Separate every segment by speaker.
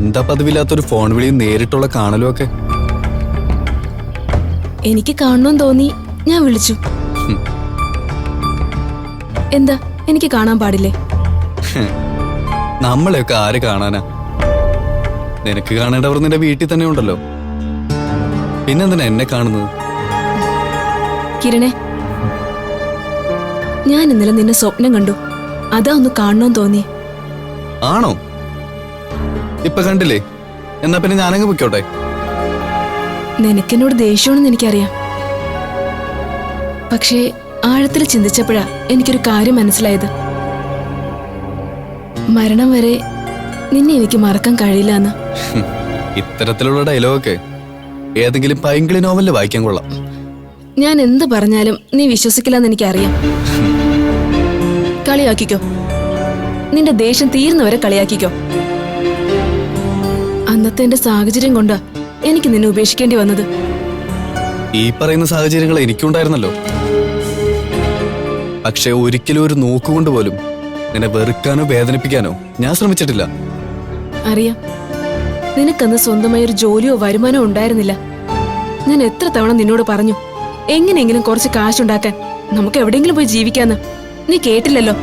Speaker 1: എന്താ പതിവില്ലാത്തൊരു ഫോൺ വിളിയും നേരിട്ടുള്ള കാണലും ഒക്കെ
Speaker 2: എനിക്ക് കാണണം തോന്നി ഞാൻ വിളിച്ചു. എന്താ? എനിക്ക് കാണാൻ പാടില്ലേ?
Speaker 1: നമ്മളെയൊക്കെ ആര് കാണാനാ? നിനക്ക് കാണേണ്ടവർ നിന്റെ വീട്ടിൽ തന്നെ ഉണ്ടല്ലോ. പിന്നെന്തിനാ എന്നെ കാണുന്നത്?
Speaker 2: കിരണേ ഞാൻ ഇന്നലെ നിന്നെ സ്വപ്നം കണ്ടു. അതാ ഒന്ന് കാണണമെന്ന് തോന്നി
Speaker 1: ആണോ? ഇപ്പൊ കണ്ടില്ലേ? എന്നാ പിന്നെ ഞാനങ്ങ് പൊയ്ക്കോട്ടെ?
Speaker 2: നിനക്കെന്നോട് ദേഷ്യമാണെന്ന് എനിക്കറിയാം. പക്ഷേ ആഴത്തിൽ ചിന്തിച്ചപ്പോഴാ എനിക്കൊരു കാര്യം മനസ്സിലായത്. മരണം വരെ നിന്നെ എനിക്ക് മറക്കാൻ കഴിയില്ല എന്ന്.
Speaker 1: ഇത്തരത്തിലുള്ള ഡയലോഗൊക്കെ ഏതെങ്കിലും പൈങ്കിളി നോവലിൽ വായിക്കാൻ കൊള്ളാം.
Speaker 2: ഞാൻ എന്ത് പറഞ്ഞാലും നീ വിശ്വസിക്കില്ലെന്ന് എനിക്കറിയാം. കളിയാക്കിക്കോ. നിന്റെ ദേഷ്യം തീർന്നവരെ കളിയാക്കിക്കോ. അന്നത്തെ എന്റെ സാഹചര്യം കൊണ്ടാ എനിക്ക് നിന്നെ ഉപേക്ഷിക്കേണ്ടി വന്നത്.
Speaker 1: ഈ പറയുന്ന സാഹചര്യങ്ങൾ എനിക്കുണ്ടായിരുന്നല്ലോ. പക്ഷെ ഒരിക്കലും ഒരു നോക്കുകൊണ്ട് പോലും നിന്നെ വെറുക്കാനോ വേദനിപ്പിക്കാനോ ഞാൻ ശ്രമിച്ചിട്ടില്ല.
Speaker 2: അറിയാം നിനക്കന്ന് സ്വന്തമായി ഒരു ജോലിയോ വരുമാനമോ ഉണ്ടായിരുന്നില്ല. ഞാൻ എത്ര തവണ നിന്നോട് പറഞ്ഞു എങ്ങനെയെങ്കിലും കുറച്ച് കാശുണ്ടാക്കാൻ നമുക്ക് എവിടെയെങ്കിലും പോയി ജീവിക്കാന്ന്. നീ കേട്ടില്ലല്ലോ.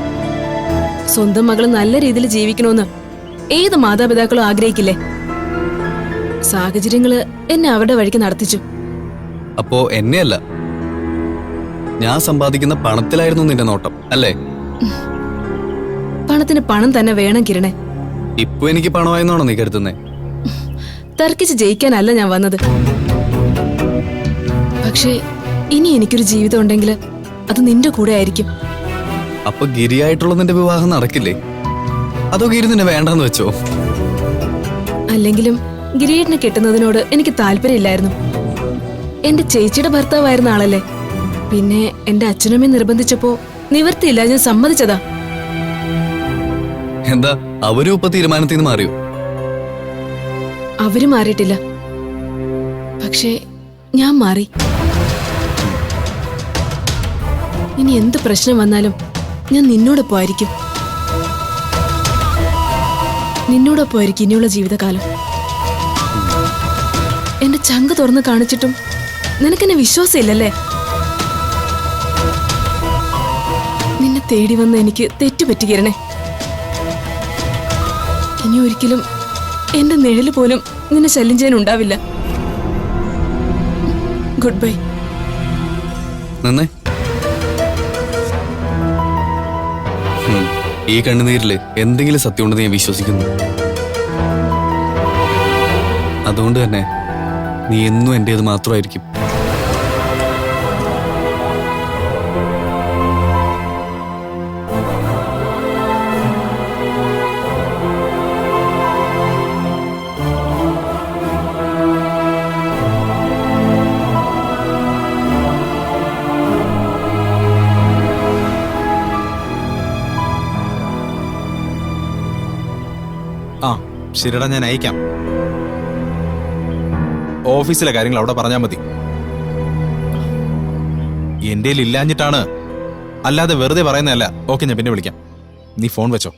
Speaker 2: സ്വന്തം മകൾ നല്ല രീതിയിൽ ജീവിക്കണമെന്ന് ഏത് മാതാപിതാക്കളും ആഗ്രഹിക്കില്ലേ? സാഹചര്യങ്ങൾ എന്നെ അവരുടെ വഴിക്ക് നടത്തിച്ചു.
Speaker 1: അപ്പോ എന്നെയല്ല. ഞാൻ സമ്പാദിക്കുന്ന പണത്തിലായിരുന്നു നിന്റെ നോട്ടം അല്ലേ?
Speaker 2: പണത്തിന് പണം തന്നെ വേണം കിരണേ.
Speaker 1: ഇപ്പൊ എനിക്ക് പണമായെന്നാണോ നീ കരുതുന്നേ?
Speaker 2: തർക്കിച്ച് ജയിക്കാനല്ല ഞാൻ വന്നത്. പക്ഷേ ഇനി എനിക്കൊരു ജീവിതം ഉണ്ടെങ്കിൽ അത് നിന്റെ കൂടെ ആയിരിക്കും.
Speaker 1: അപ്പൊ ഗിരിയായിട്ടുള്ള നിന്റെ വിവാഹം നടക്കില്ലേ? അതോ ഗിരി നിന്നെ വേണ്ടെന്ന് വെച്ചോ?
Speaker 2: അല്ലെങ്കിലും ഗിരീഷിനെ കെട്ടുന്നതിനോട് എനിക്ക് താല്പര്യമില്ലായിരുന്നു. എന്റെ ചേച്ചിയുടെ ഭർത്താവായിരുന്ന ആളല്ലേ? പിന്നെ എന്റെ അച്ഛനമ്മ നിർബന്ധിച്ചപ്പോ നിവർത്തിയില്ല ഞാൻ സമ്മതിച്ചതാ.
Speaker 1: എന്താ അവരും ഇപ്പൊ തീരുമാനത്തിൽ നിന്ന് മാറിയോ?
Speaker 2: അവർ മാറിയിട്ടില്ല. പക്ഷേ ഞാൻ മാറി. ഇനി എന്ത് പ്രശ്നം വന്നാലും ഞാൻ നിന്നോടൊപ്പമായിരിക്കും നിന്നോടൊപ്പമായിരിക്കും ഇനിയുള്ള ജീവിതകാലം. എന്റെ ചങ്ക് തുറന്ന് കാണിച്ചിട്ടും നിനക്കെന്നെ വിശ്വാസമില്ലല്ലേ? നിന്നെ തേടി വന്ന് എനിക്ക് തെറ്റുപറ്റിക്കിരണേ ഇനി ഒരിക്കലും എന്റെ നിഴൽ പോലും നിന്നെ ശല്യം ചെയ്യാൻ ഉണ്ടാവില്ല. Goodbye.
Speaker 1: ഈ കണ്ണുനീരിൽ എന്തെങ്കിലും സത്യമുണ്ടെന്ന് ഞാൻ വിശ്വസിക്കുന്നു. അതുകൊണ്ട് തന്നെ നീ എന്നും എന്റേത് മാത്രമായിരിക്കും.
Speaker 3: ആ ശരിടാ ഞാൻ അയക്കാം. ഓഫീസിലെ കാര്യങ്ങൾ അവിടെ പറഞ്ഞാൽ മതി. എന്റെ ഇല്ലാഞ്ഞിട്ടാണ്. അല്ലാതെ വെറുതെ പറയുന്നതല്ല. ഓക്കെ ഞാൻ പിന്നെ വിളിക്കാം. നീ ഫോൺ വെച്ചോ.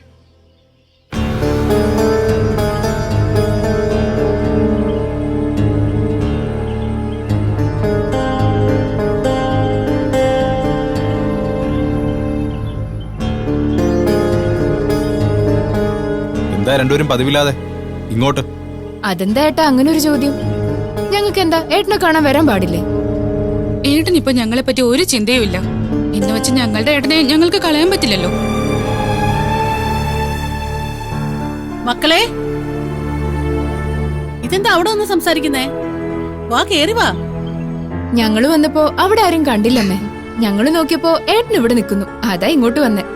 Speaker 3: എന്താ രണ്ടുപേരും പതിവില്ലാതെ? ഇങ്ങോട്ട്.
Speaker 4: അതെന്താ ഏട്ടാ അങ്ങനെ ഒരു ചോദ്യം? ഞങ്ങൾക്ക് എന്താ ഏട്ടനെ കാണാൻ വരാൻ പാടില്ലേ?
Speaker 5: ഏട്ടനിപ്പോ ഞങ്ങളെ പറ്റി ഒരു ചിന്തയും ഇല്ല. എന്ന് വെച്ച് ഞങ്ങളുടെ ഏട്ടനെ ഞങ്ങൾക്ക് കളയാൻ പറ്റില്ലല്ലോ.
Speaker 6: മക്കളെ ഇതെന്താ അവിടെ ഒന്ന് സംസാരിക്കുന്നേ? വാ കേറി വാ.
Speaker 4: ഞങ്ങൾ വന്നപ്പോ അവിടെ ആരും കണ്ടില്ലമ്മേ ഞങ്ങൾ നോക്കിയപ്പോ ഏട്ടൻ ഇവിടെ നിൽക്കുന്നു. അതാ ഇങ്ങോട്ട് വന്നേ.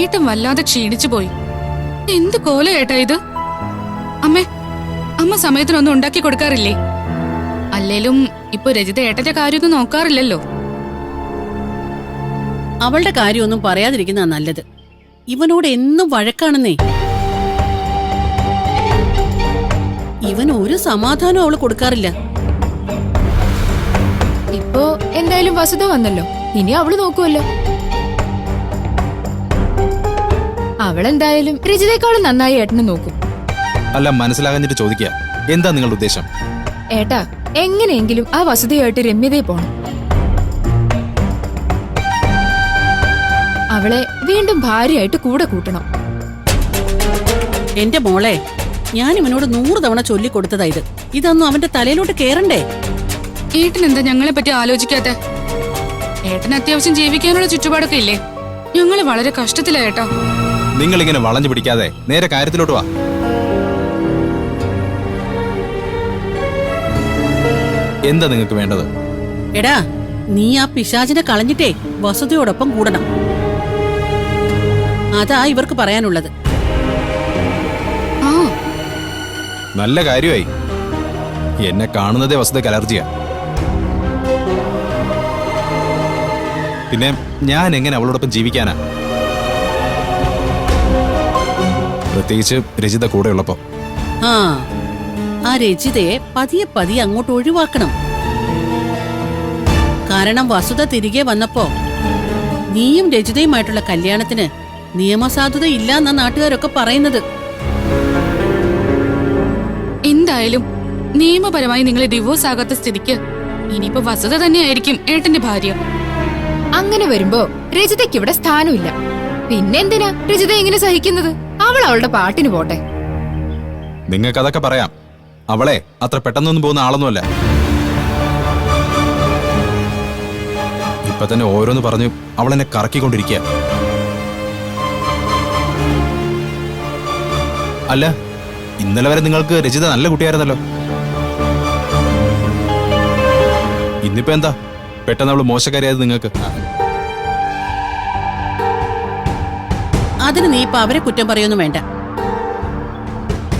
Speaker 5: ഏട്ടൻ വല്ലാതെ ക്ഷീണിച്ചു പോയി. എന്ത് കോല ഏട്ടാ ഇത്? അമ്മേ അമ്മ സമയത്തിനൊന്നും ഉണ്ടാക്കി കൊടുക്കാറില്ലേ? അല്ലേലും ഇപ്പൊ രജിത ഏട്ടന്റെ കാര്യമൊന്നും നോക്കാറില്ലല്ലോ.
Speaker 6: അവളുടെ കാര്യമൊന്നും പറയാതിരിക്കുന്ന നല്ലത്. ഇവനോട് എന്നും വഴക്കാണെന്നേ. ഇവൻ ഒരു സമാധാനം അവൾ കൊടുക്കാറില്ല.
Speaker 4: ഇപ്പോ എന്തായാലും വസുത വന്നല്ലോ. ഇനി അവൾ നോക്കുമല്ലോ അവളെന്തായാലും രജിതേക്കാളും നന്നായി ഏട്ടനെ നോക്കും.
Speaker 3: അല്ല മനസ്സിലാകാഞ്ഞിട്ട് ചോദിക്കുക എന്താ നിങ്ങളുടെ ഉദ്ദേശം?
Speaker 4: ഏട്ടാ എങ്ങനെയെങ്കിലും ആ വസുതയായിട്ട് രമ്യതയെ പോണം. അവളെ വീണ്ടും ഭാര്യയായിട്ട് കൂടെ കൂട്ടണം.
Speaker 6: എന്റെ മോളെ ഞാൻ ഇവനോട് നൂറ് തവണ ചൊല്ലിക്കൊടുത്തതാ ഇത്. ഇതൊന്നും അവന്റെ തലയിലോട്ട് കേറണ്ടേ?
Speaker 5: ഏട്ടനെന്താ ഞങ്ങളെ പറ്റി ആലോചിക്കാത്ത? ഏട്ടൻ അത്യാവശ്യം ജീവിക്കാനുള്ള ചുറ്റുപാടൊക്കെ ഇല്ലേ? ഞങ്ങൾ വളരെ കഷ്ടത്തിലാ ഏട്ടാ.
Speaker 3: നിങ്ങൾ ഇങ്ങനെ വളഞ്ഞു പിടിക്കാതെ നേരെ കാര്യത്തിലോട്ട് വാ. എന്താ നിങ്ങൾക്ക് വേണ്ടത്?
Speaker 6: എടാ നീ ആ പിശാചിനെ കളഞ്ഞിട്ടേ വസുതയോടൊപ്പം കൂടണം. അതാ ഇവർക്ക് പറയാനുള്ളത്.
Speaker 5: ആ.
Speaker 3: നല്ല കാര്യമായി. എന്നെ കാണുന്നതേ വസ്തുതയ്ക്ക് അലർജിയാ. പിന്നെ ഞാൻ എങ്ങനെ അവളോടൊപ്പം ജീവിക്കാനാ? പ്രത്യേകിച്ച് രചിത കൂടെ ഉള്ളപ്പോ
Speaker 6: ആ ആ. രചിതയെ പതിയെ പതിയെ അങ്ങോട്ട് ഒഴിവാക്കണം. കാരണം വസുത തിരികെ വന്നപ്പോ നീയും രചിതയുമായിട്ടുള്ള കല്യാണത്തിന് നിയമസാധുത ഇല്ല എന്നാ നാട്ടുകാരൊക്കെ പറയുന്നത്.
Speaker 5: എന്തായാലും നിയമപരമായി നിങ്ങൾ ഡിവോഴ്സ് ആകാത്ത സ്ഥിതിക്ക് ഇനിയിപ്പോ വസുത തന്നെയായിരിക്കും ഏട്ടന്റെ ഭാര്യ.
Speaker 4: അങ്ങനെ വരുമ്പോ രജിതയ്ക്ക് ഇവിടെ സ്ഥാനമില്ല. പിന്നെന്തിനാ രജിത ഇങ്ങനെ സഹിക്കുന്നത്? അവൾ അവളുടെ പാട്ടിന് പോട്ടെ.
Speaker 3: നിങ്ങൾക്ക് അതൊക്കെ പറയാം. അവളെ അത്ര പെട്ടെന്നൊന്നും പോകുന്ന ആളൊന്നുമല്ല. ഇപ്പൊ തന്നെ ഓരോന്ന് പറഞ്ഞു അവൾ എന്നെ കറക്കിക്കൊണ്ടിരിക്കുക അല്ല ഇന്നലെ വരെ നിങ്ങൾക്ക് രചിത നല്ല കുട്ടിയായിരുന്നല്ലോ. ഇന്നിപ്പോ എന്താ? പെട്ടെന്ന് അവൾ മോശക്കാരിയായത് നിങ്ങൾക്ക്.
Speaker 6: അതിന് നീ ഇപ്പൊ അവരെ കുറ്റം പറയൊന്നും വേണ്ട.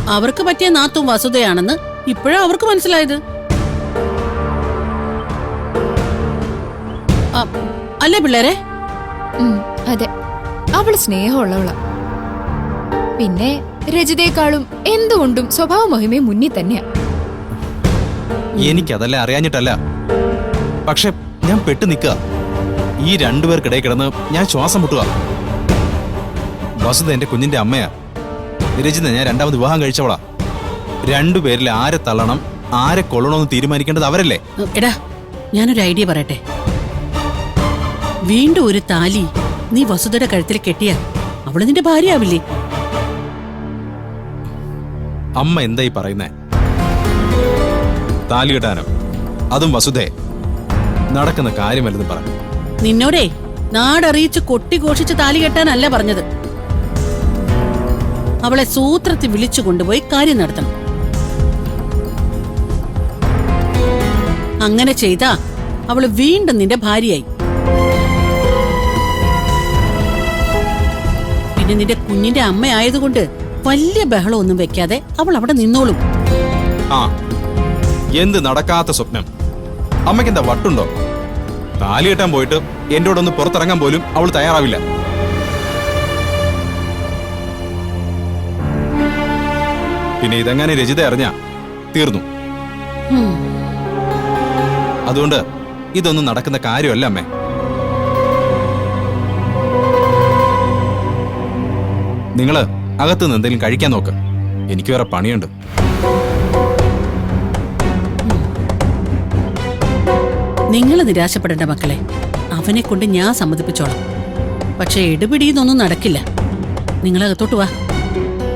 Speaker 6: അവർക്ക് പറ്റിയ നാത്തും വസുതയാണെന്ന് ഇപ്പോഴാ അവർക്ക് മനസ്സിലായത്. അല്ലേ പിള്ളേരെ?
Speaker 4: അതെ. അവൾ സ്നേഹമുള്ളവളാ. പിന്നെ രജിതയെക്കാളും എന്തുകൊണ്ടും സ്വഭാവ മഹിമയും മുന്നിൽ തന്നെയാ.
Speaker 3: എനിക്കതല്ല അറിയാഞ്ഞിട്ടല്ല. പക്ഷെ ഞാൻ പെട്ടു നിൽക്കുക. ഈ രണ്ടുപേർക്കിടയിൽ കിടന്ന് ഞാൻ ശ്വാസം മുട്ടുക. വസുത എന്റെ കുഞ്ഞിന്റെ അമ്മയാ. രചിത ഞാൻ രണ്ടാമത് വിവാഹം കഴിച്ചവളാ. രണ്ടുപേരിൽ ആരെ തള്ളണം ആരെ കൊള്ളണമെന്ന് തീരുമാനിക്കേണ്ടത് അവരല്ലേ?
Speaker 6: എടാ ഞാനൊരു ഐഡിയ പറയട്ടെ? വീണ്ടും ഒരു താലി നീ വസുതയുടെ കഴുത്തിൽ കെട്ടിയ അവൾ നിന്റെ ഭാര്യയാവില്ലേ?
Speaker 3: അമ്മ എന്തായി പറയുന്നേ? താലി കെട്ടാനോ അതും വസുധേ നടക്കുന്ന കാര്യമല്ലെന്ന് പറ.
Speaker 6: നിന്നോടേ നാടറിയിച്ച് കൊട്ടിഘോഷിച്ച് താലി കെട്ടാനല്ല പറഞ്ഞത്. അവളെ സൂത്രത്തിൽ വിളിച്ചു കൊണ്ടുപോയി കാര്യം നടത്തണം. അങ്ങനെ ചെയ്താ അവൾ വീണ്ടും നിന്റെ ഭാര്യയായി. പിന്നെ നിന്റെ കുഞ്ഞിന്റെ അമ്മയായതുകൊണ്ട് വലിയ ബഹളമൊന്നും വെക്കാതെ അവൾ അവിടെ നിന്നോളും.
Speaker 3: ആ എന്ത് നടക്കാത്ത സ്വപ്നം? അമ്മയ്ക്ക് എന്താ വട്ടുണ്ടോ? താലി കെട്ടാൻ പോയിട്ട് എന്റെ കൂടെ ഒന്ന് പുറത്തിറങ്ങാൻ പോലും അവൾ തയ്യാറാവില്ല. പിന്നെ ഇതെങ്ങനെ രചിത അറിഞ്ഞ? തീർന്നു. അതുകൊണ്ട് ഇതൊന്നും നടക്കുന്ന കാര്യമല്ല അമ്മേ. നിങ്ങൾ അകത്തുനിന്ന് എന്തെങ്കിലും കഴിക്കാൻ നോക്ക്. എനിക്ക് വേറെ പണിയുണ്ട്.
Speaker 6: നിങ്ങൾ നിരാശപ്പെടേണ്ട മക്കളെ. അവനെ കൊണ്ട് ഞാൻ സമ്മതിപ്പിച്ചോളാം. പക്ഷെ എടുപിടിയൊന്നും നടക്കില്ല. നിങ്ങൾ അകത്തോട്ട് വാ.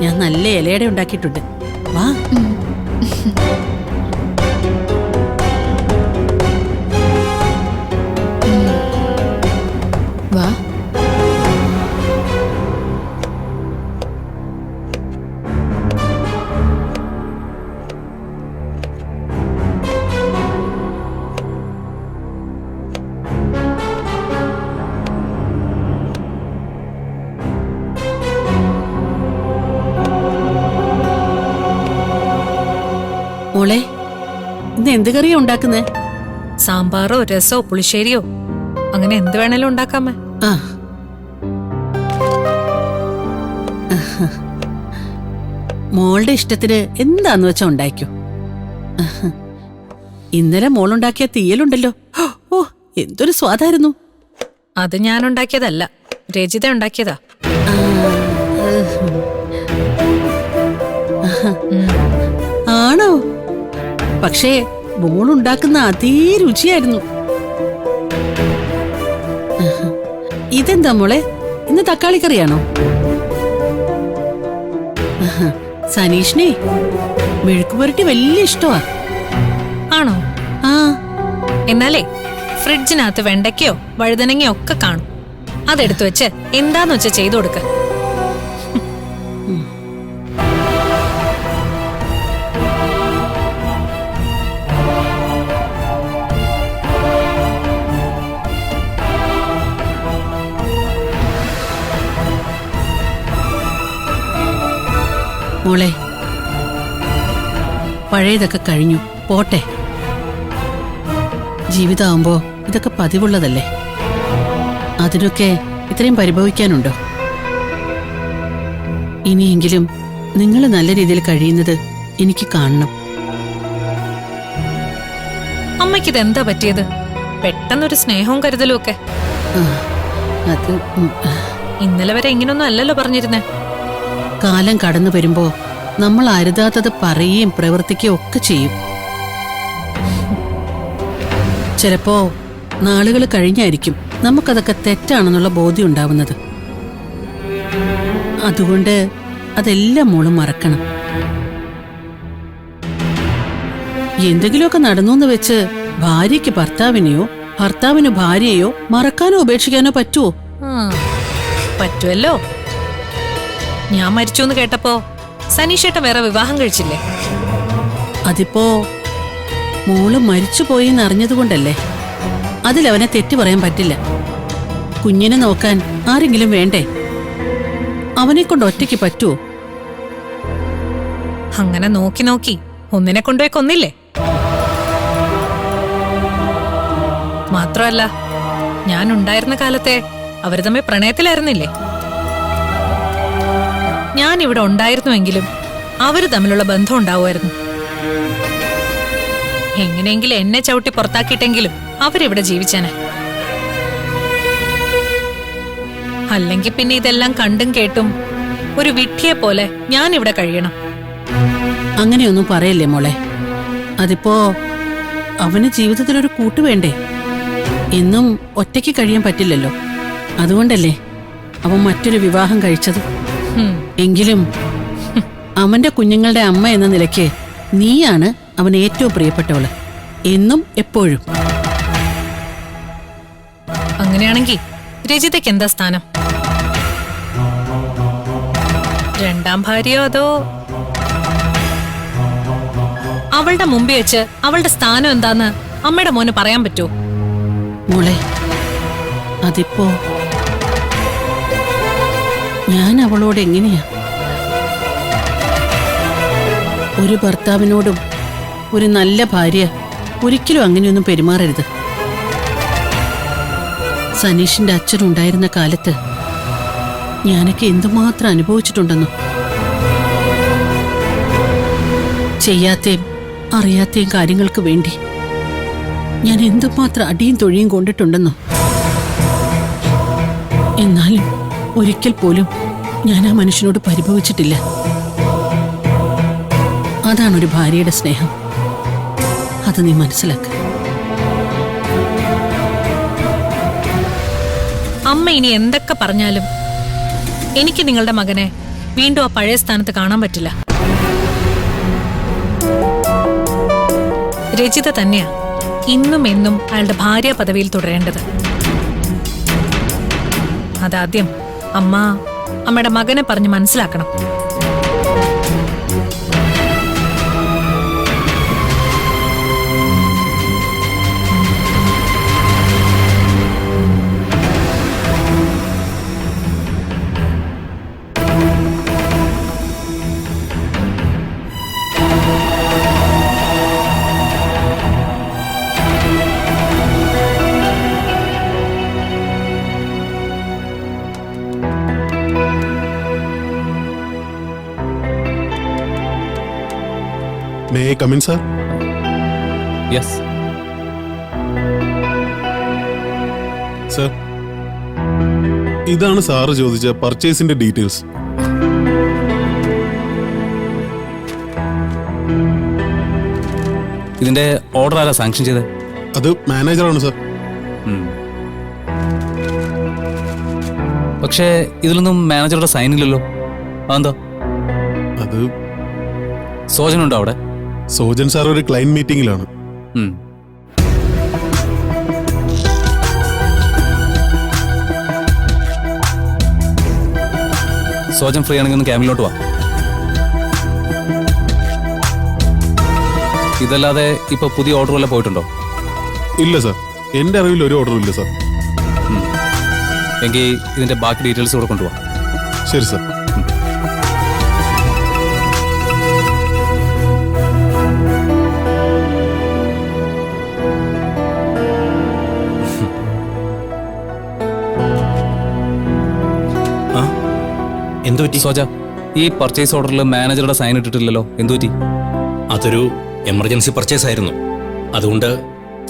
Speaker 6: ഞാൻ നല്ല ഇലയുടെ ഉണ്ടാക്കിയിട്ടുണ്ട്. വാ. ഇന്ന് എന്ത് കറിയാ ഉണ്ടാക്കുന്നേ?
Speaker 7: സാമ്പാറോ രസോ പുളിശ്ശേരിയോ? അങ്ങനെ എന്ത് വേണേലും ഉണ്ടാക്കാമേ.
Speaker 6: ആ. മോളുടെ ഇഷ്ടത്തിന് എന്താന്ന് വെച്ചാ ഉണ്ടാക്കൂ. ഇന്നലെ മോളുണ്ടാക്കിയ തീയലുണ്ടല്ലോ. ഓ എന്തൊരു സ്വാദായിരുന്നു.
Speaker 7: അത് ഞാൻ ഉണ്ടാക്കിയതല്ല രചിത ഉണ്ടാക്കിയതാ.
Speaker 6: ആണോ? പക്ഷേ ബോൾ മോളുണ്ടാക്കുന്ന അതേ രുചിയായിരുന്നു. ഇതെന്താ മോളെ? ഇന്ന് തക്കാളി കറിയാണോ. സനീഷിനെ മെഴുക്ക് പുരട്ടി വലിയ ഇഷ്ടമാ
Speaker 7: ആണോ?
Speaker 6: ആ.
Speaker 7: എന്നാലേ ഫ്രിഡ്ജിനകത്ത് വെണ്ടയ്ക്കയോ വഴുതനങ്ങയോ ഒക്കെ കാണും. അതെടുത്തു വെച്ച് എന്താന്ന് വെച്ചാൽ ചെയ്തു കൊടുക്ക.
Speaker 6: മോളെ. പഴയതൊക്കെ കഴിഞ്ഞു. പോട്ടെ. ജീവിതമാകുമ്പോ ഇതൊക്കെ പതിവുള്ളതല്ലേ? അതിനൊക്കെ ഇത്രയും പരിഭവിക്കാനുണ്ടോ? ഇനിയെങ്കിലും നിങ്ങൾ നല്ല രീതിയിൽ കഴിയുന്നത് എനിക്ക് കാണണം.
Speaker 7: അമ്മയ്ക്ക് ഇതെന്താ പറ്റിയത്? പെട്ടെന്നൊരു സ്നേഹവും കരുതലും ഒക്കെ
Speaker 6: അത്
Speaker 7: ഇന്നലെ വരെ ഇങ്ങനൊന്നും അല്ലല്ലോ പറഞ്ഞിരുന്നേ.
Speaker 6: കാലം കടന്നു വരുമ്പോ നമ്മൾ അരുതാത്തത് പറയുകയും പ്രവർത്തിക്കുകയും ഒക്കെ ചെയ്യും. ചിലപ്പോ നാളുകൾ കഴിഞ്ഞായിരിക്കും നമുക്കതൊക്കെ തെറ്റാണെന്നുള്ള ബോധ്യം ഉണ്ടാവുന്നത്. അതുകൊണ്ട് അതെല്ലാം മോളും മറക്കണം. എന്തെങ്കിലുമൊക്കെ നടന്നു എന്ന് വെച്ച് ഭാര്യയ്ക്ക് ഭർത്താവിനെയോ ഭർത്താവിന് ഭാര്യയെയോ മറക്കാനോ ഉപേക്ഷിക്കാനോ പറ്റുമോ
Speaker 7: പറ്റുമല്ലോ ഞാൻ മരിച്ചു എന്ന് കേട്ടപ്പോ സനീഷേട്ടൻ വേറെ വിവാഹം കഴിച്ചില്ലേ?
Speaker 6: അതിപ്പോ മോൾ മരിച്ചു പോയി എന്ന് അറിഞ്ഞതുകൊണ്ടല്ലേ? അതിലവനെ തെറ്റു പറയാൻ പറ്റില്ല. കുഞ്ഞിനെ നോക്കാൻ ആരെങ്കിലും വേണ്ടേ? അവനെ കൊണ്ട് ഒറ്റയ്ക്ക് പറ്റുമോ
Speaker 7: അങ്ങനെ നോക്കി നോക്കി ഒന്നിനെ കൊണ്ടുപോയി കൊന്നില്ലേ? മാത്രമല്ല ഞാൻ ഉണ്ടായിരുന്ന കാലത്തെ അവർ തമ്മിൽ പ്രണയത്തിലായിരുന്നില്ലേ? ഞാൻ ഇവിടെ ഉണ്ടായിരുന്നുവെങ്കിലും അവർ തമ്മിലുള്ള ബന്ധം ഉണ്ടാവുമായിരുന്നു. എങ്ങനെയെങ്കിലും എന്നെ ചവിട്ടി പുറത്താക്കിയിട്ടെങ്കിലും അവരിവിടെ ജീവിച്ചേനെ. അല്ലെങ്കിൽ പിന്നെ ഇതെല്ലാം കണ്ടും കേട്ടും ഒരു വിട്ടിയെ പോലെ ഞാൻ ഇവിടെ കഴിയണം.
Speaker 6: അങ്ങനെയൊന്നും പറയല്ലേ മോളെ. അതിപ്പോ അവന് ജീവിതത്തിൽ ഒരു കൂട്ട് വേണ്ടേ? എന്നും ഒറ്റയ്ക്ക് കഴിയാൻ പറ്റില്ലല്ലോ. അതുകൊണ്ടല്ലേ അവൻ മറ്റൊരു വിവാഹം കഴിച്ചത്. എങ്കിലും അവന്റെ കുഞ്ഞുങ്ങളുടെ അമ്മ എന്ന നിലയ്ക്ക് നീയാണ് അവൻ ഏറ്റവും പ്രിയപ്പെട്ടവൾ. എന്നും എപ്പോഴും.
Speaker 7: അങ്ങനെയാണെങ്കിൽ രജിതയ്ക്ക് എന്താ സ്ഥാനം? രണ്ടാം ഭാര്യയോ അതോ? അവളുടെ മുമ്പിൽ വെച്ച് അവളുടെ സ്ഥാനം എന്താന്ന് അമ്മയുടെ മോന് പറയാൻ പറ്റുമോ?
Speaker 6: മോളെ അതിപ്പോ ഞാൻ അവളോട് എങ്ങനെയാ? ഒരു ഭർത്താവിനോടും ഒരു നല്ല ഭാര്യ ഒരിക്കലും അങ്ങനെയൊന്നും പെരുമാറരുത്. സനീഷിന്റെ അച്ഛനുണ്ടായിരുന്ന കാലത്ത് ഞാനൊക്കെ എന്തുമാത്രം അനുഭവിച്ചിട്ടുണ്ടെന്നോ? ചെയ്യാത്തേം അറിയാത്തേം കാര്യങ്ങൾക്ക് വേണ്ടി ഞാൻ എന്തുമാത്രം അടിയും തൊഴിയും കൊണ്ടിട്ടുണ്ടെന്നോ? എന്നാലും ഒരിക്കൽ പോലും ഞാൻ ആ മനുഷ്യനോട് പരിഭവിച്ചിട്ടില്ല. അതാണ് ഒരു ഭാര്യയുടെ സ്നേഹം. അത് നീ മനസ്സിലാക്ക.
Speaker 7: അമ്മ ഇനി എന്തൊക്കെ പറഞ്ഞാലും എനിക്ക് നിങ്ങളുടെ മകനെ വീണ്ടും ആ പഴയ സ്ഥാനത്ത് കാണാൻ പറ്റില്ല. രചിത തന്നെയാ ഇന്നും എന്നും അയാളുടെ ഭാര്യ പദവിയിൽ തുടരേണ്ടത്. അതാദ്യം അമ്മ അമ്മയുടെ മകനെ പറഞ്ഞ് മനസ്സിലാക്കണം.
Speaker 8: May come in sir
Speaker 9: yes
Speaker 8: sir ഇതാണ് സാറ് ചോദിച്ച പർച്ചേസിന്റെ ഡീറ്റെയിൽസ്
Speaker 9: ഇതിന്റെ ഓർഡർ ആരാ സാങ്ഷൻ ചെയ്തത്
Speaker 8: അത് മാനേജറാണ് സർ
Speaker 9: പക്ഷേ ഇതിലൊന്നും മാനേജറുടെ സൈൻ ഇല്ലല്ലോ. അതെന്താ?
Speaker 8: അത്
Speaker 9: സോജനുണ്ടോ അവിടെ?
Speaker 8: സോജൻ സാർ ഒരു ക്ലയന്റ് മീറ്റിംഗിലാണ്.
Speaker 9: സോജൻ ഫ്രീ ആണെങ്കിൽ ഒന്ന് ക്യാമ്പിലോട്ട് വാ. ഇതല്ലാതെ ഇപ്പൊ പുതിയ ഓർഡർ വല്ല പോയിട്ടുണ്ടോ?
Speaker 8: ഇല്ല സാർ. എന്റെ അറിവിൽ ഒരു ഓർഡറും ഇല്ല സാർ.
Speaker 9: എങ്കിൽ ഇതിന്റെ ബാക്കി ഡീറ്റെയിൽസ് കൂടെ കൊണ്ടുപോവാ
Speaker 8: ശരി സാർ.
Speaker 10: എന്തു പറ്റി?
Speaker 9: സോജ ഈ പർച്ചേസ് ഓർഡറിൽ മാനേജറുടെ സൈൻ ഇട്ടിട്ടില്ലല്ലോ. എന്തു പറ്റി?
Speaker 10: അതൊരു എമർജൻസി പർച്ചേസ് ആയിരുന്നു. അതുകൊണ്ട്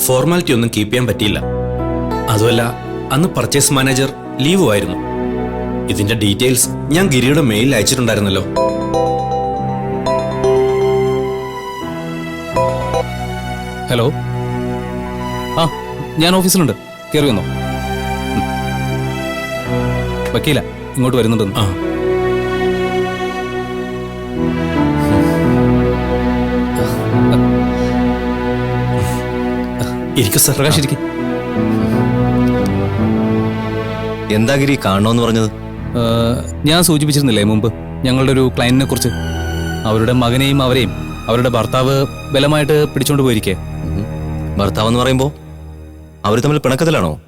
Speaker 10: ഫോർമാലിറ്റി ഒന്നും കീപ്പ് ചെയ്യാൻ പറ്റിയില്ല. അതുമല്ല അന്ന് പർച്ചേസ് മാനേജർ ലീവ് ആയിരുന്നു. ഇതിന്റെ ഡീറ്റെയിൽസ് ഞാൻ ഗിരിയുടെ മെയിൽ അയച്ചിട്ടുണ്ടായിരുന്നല്ലോ.
Speaker 9: ഹലോ ആ ഞാൻ ഓഫീസിലുണ്ട്. കയറി വന്നോ. വക്കീല ഇങ്ങോട്ട് വരുന്നുണ്ടെന്ന്
Speaker 10: ആ. ഇരിക്കു സാർ.
Speaker 9: പ്രകാശ് ഇരിക്കും.
Speaker 11: എന്താ ഗിരി കാണണമെന്ന് പറഞ്ഞത്?
Speaker 9: ഞാൻ സൂചിപ്പിച്ചിരുന്നില്ലേ മുമ്പ് ഞങ്ങളുടെ ഒരു ക്ലയന്റിനെ കുറിച്ച്? അവരുടെ മകനെയും അവരെയും അവരുടെ ഭർത്താവ് ബലമായിട്ട് പിടിച്ചോണ്ട് പോയിരിക്കേ.
Speaker 11: ഭർത്താവ് എന്ന് പറയുമ്പോൾ അവർ തമ്മിൽ പിണക്കത്തിലാണോ?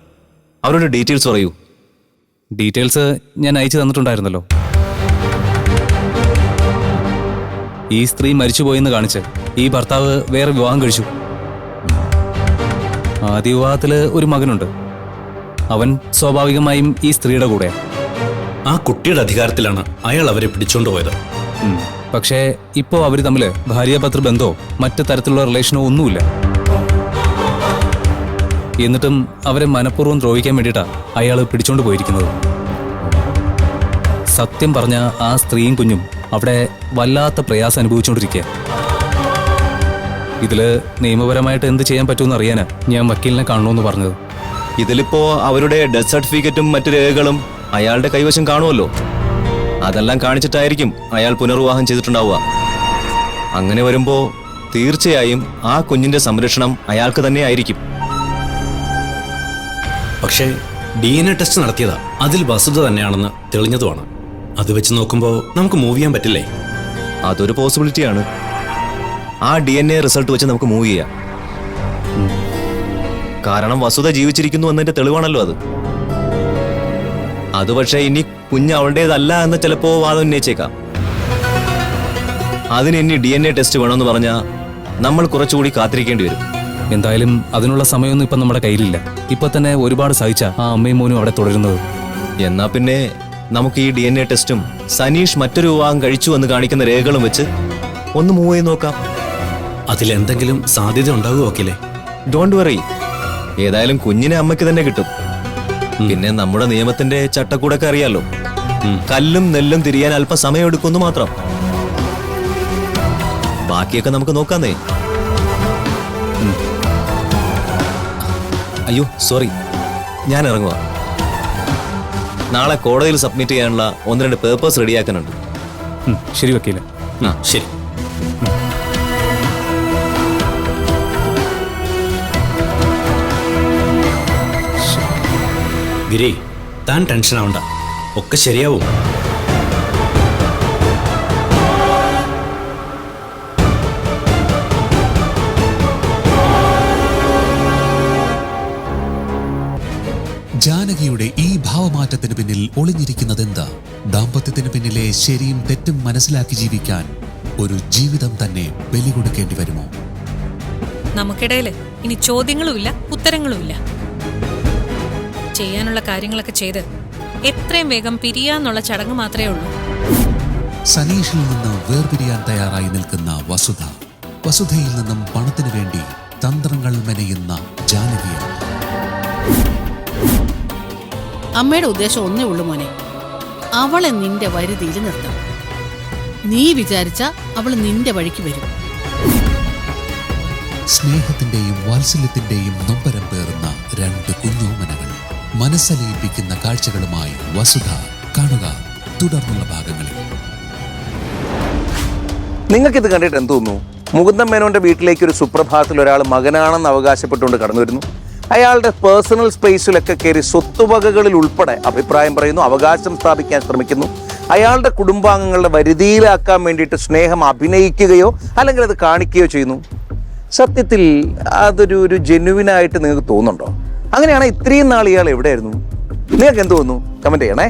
Speaker 11: അവരുടെ ഡീറ്റെയിൽസ് പറയൂ.
Speaker 9: ഡീറ്റെയിൽസ് ഞാൻ അയച്ചു തന്നിട്ടുണ്ടായിരുന്നല്ലോ. ഈ സ്ത്രീ മരിച്ചുപോയെന്ന് കാണിച്ച് ഈ ഭർത്താവ് വേറെ വിവാഹം കഴിച്ചു. ആദ്യ വിവാഹത്തിൽ ഒരു മകനുണ്ട്. അവൻ സ്വാഭാവികമായും ഈ സ്ത്രീയുടെ കൂടെ
Speaker 10: ആ കുട്ടിയുടെ അധികാരത്തിലാണ് അയാൾ അവരെ പിടിച്ചോണ്ട് പോയത്.
Speaker 9: പക്ഷേ ഇപ്പോ അവർ തമ്മിൽ ഭാര്യാപത്ര ബന്ധോ മറ്റു തരത്തിലുള്ള റിലേഷനോ ഒന്നുമില്ല. എന്നിട്ടും അവരെ മനഃപൂർവം ദ്രോഹിക്കാൻ വേണ്ടിയിട്ടാ അയാൾ പിടിച്ചോണ്ട് പോയിരിക്കുന്നത്. സത്യം പറഞ്ഞ ആ സ്ത്രീയും കുഞ്ഞും അവിടെ വല്ലാത്ത പ്രയാസം അനുഭവിച്ചുകൊണ്ടിരിക്കുക ഇതിൽ നിയമപരമായിട്ട് എന്ത് ചെയ്യാൻ പറ്റുമെന്ന് അറിയാനാ ഞാൻ വക്കീലിനെ കാണണമെന്ന് പറഞ്ഞത്.
Speaker 11: ഇതിലിപ്പോ അവരുടെ ഡെത്ത് സർട്ടിഫിക്കറ്റും മറ്റു രേഖകളും അയാളുടെ കൈവശം കാണുമല്ലോ. അതെല്ലാം കാണിച്ചിട്ടായിരിക്കും അയാൾ പുനർവിവാഹം ചെയ്തിട്ടുണ്ടാവുക. അങ്ങനെ വരുമ്പോ തീർച്ചയായും ആ കുഞ്ഞിന്റെ സംരക്ഷണം അയാൾക്ക് തന്നെ ആയിരിക്കും.
Speaker 10: പക്ഷേ ഡി എൻ എ ടെസ്റ്റ് നടത്തിയതാ. അതിൽ വസ്തുത തന്നെയാണെന്ന് തെളിഞ്ഞതുമാണ്. അത് വെച്ച് നോക്കുമ്പോൾ നമുക്ക് മൂവ് ചെയ്യാൻ പറ്റില്ലേ?
Speaker 11: അതൊരു പോസിബിലിറ്റിയാണ്. ആ ഡി എൻ എ റിസൾട്ട് വെച്ച് നമുക്ക് മൂവ് ചെയ്യാം. കാരണം വസുത ജീവിച്ചിരിക്കുന്നു എന്നതിന്റെ തെളിവാണല്ലോ അത്. അത് പക്ഷേ ഇനി കുഞ്ഞ് അവളുടേതല്ല എന്ന് ചിലപ്പോ വാദം ഉന്നയിച്ചേക്കാം. അതിന് ഇനി ഡി എൻ എ ടെസ്റ്റ് വേണമെന്ന് പറഞ്ഞാൽ നമ്മൾ കുറച്ചുകൂടി കാത്തിരിക്കേണ്ടി വരും.
Speaker 9: എന്തായാലും അതിനുള്ള സമയമൊന്നും ഇപ്പം നമ്മുടെ കയ്യിലില്ല. ഇപ്പൊ തന്നെ ഒരുപാട് സഹിച്ച ആ അമ്മയും മോനും അവിടെ തുടരുന്നത്.
Speaker 11: എന്നാ പിന്നെ നമുക്ക് ഈ ഡി എൻ എ ടെസ്റ്റും സനീഷ് മറ്റൊരു വിവാഹം കഴിച്ചു എന്ന് കാണിക്കുന്ന രേഖകളും വെച്ച് ഒന്ന് മൂവ് ചെയ്ത് നോക്കാം.
Speaker 10: അതിലെന്തെങ്കിലും സാധ്യത ഉണ്ടാകുമോ വക്കീലേ
Speaker 11: ഡോണ്ട് വറി ഏതായാലും കുഞ്ഞിനെ അമ്മയ്ക്ക് തന്നെ കിട്ടും. പിന്നെ നമ്മുടെ നിയമത്തിന്റെ ചട്ടക്കൂടൊക്കെ അറിയാലോ. കല്ലും നെല്ലും തിരിയാൻ അല്പം സമയം എടുക്കുന്നു മാത്രം. ബാക്കിയൊക്കെ നമുക്ക് നോക്കാന്നേ. അയ്യോ സോറി ഞാൻ ഇറങ്ങുക നാളെ കോടതിയിൽ സബ്മിറ്റ് ചെയ്യാനുള്ള ഒന്ന് രണ്ട് പേപ്പേഴ്സ് റെഡിയാക്കാനുണ്ട്
Speaker 9: ശരി വക്കീല.
Speaker 11: ആ
Speaker 10: ശരി. ഗിരി താൻ ടെൻഷൻ ആവണ്ട. ഒക്കെ ശരിയാവും.
Speaker 12: ജാനകിയുടെ ഈ ഭാവമാറ്റത്തിന് പിന്നിൽ ഒളിഞ്ഞിരിക്കുന്നത് എന്താ ദാമ്പത്യത്തിന് പിന്നിലെ ശരിയും തെറ്റും മനസ്സിലാക്കി ജീവിക്കാൻ ഒരു ജീവിതം തന്നെ ബലി കൊടുക്കേണ്ടി വരുമോ?
Speaker 7: നമുക്കിടയിൽ ഇനി ചോദ്യങ്ങളുമില്ല ഉത്തരങ്ങളുമില്ല. ചെയ്യാനുള്ള കാര്യങ്ങളൊക്കെ ചെയ്ത് എത്രയും വേഗം പിരിയാന്നുള്ള ചടങ്ങ് മാത്രമേ ഉള്ളൂ.
Speaker 12: സനീഷിൽ നിന്ന് വേർപിരിയാൻ തയ്യാറായി നിൽക്കുന്ന വസുധ വസുധയിൽ നിന്നും പണത്തിനു വേണ്ടി തന്ത്രങ്ങൾ മെനയുന്ന ജാനകിയാണ്.
Speaker 6: അമ്മയുടെ ഉദ്ദേശം ഒന്നേ ഉള്ളു മോനെ. അവളെ നിന്റെ വരുതിയിൽ നിർത്തണം നീ വിചാരിച്ച അവൾ നിന്റെ വഴിക്ക് വരും.
Speaker 12: സ്നേഹത്തിന്റെയും വാത്സല്യത്തിന്റെയും നൊമ്പരം പേറുന്ന രണ്ട് കുഞ്ഞോമനകൾ. മനസ്സലയിപ്പിക്കുന്ന കാഴ്ചകളുമായി വസുധ കാണുക. തുടർന്നുള്ള ഭാഗങ്ങളിൽ.
Speaker 13: നിങ്ങൾക്കിത് കണ്ടിട്ട് എന്ത് തോന്നുന്നു? മുകുന്ദൻ മേനോന്റെ വീട്ടിലേക്ക് ഒരു സുപ്രഭാതത്തിൽ ഒരാൾ മകനാണെന്ന് അവകാശപ്പെട്ടുകൊണ്ട് കടന്നു വരുന്നു അയാളുടെ പേഴ്സണൽ സ്പേസിലൊക്കെ കയറി സ്വത്തുവകകളിൽ ഉൾപ്പെടെ അഭിപ്രായം പറയുന്നു അവകാശം സ്ഥാപിക്കാൻ ശ്രമിക്കുന്നു. അയാളുടെ കുടുംബാംഗങ്ങളുടെ വരുതിയിലാക്കാൻ വേണ്ടിയിട്ട് സ്നേഹം അഭിനയിക്കുകയോ അല്ലെങ്കിൽ അത് കാണിക്കുകയോ ചെയ്യുന്നു. സത്യത്തിൽ അതൊരു ഒരു ജെനുവിനായിട്ട് നിങ്ങൾക്ക് തോന്നുന്നുണ്ടോ? അങ്ങനെയാണെങ്കിൽ ഇത്രയും നാൾ ഇയാൾ എവിടെയായിരുന്നു? നിങ്ങൾക്ക് എന്ത് തോന്നുന്നു? കമന്റ് ചെയ്യണേ.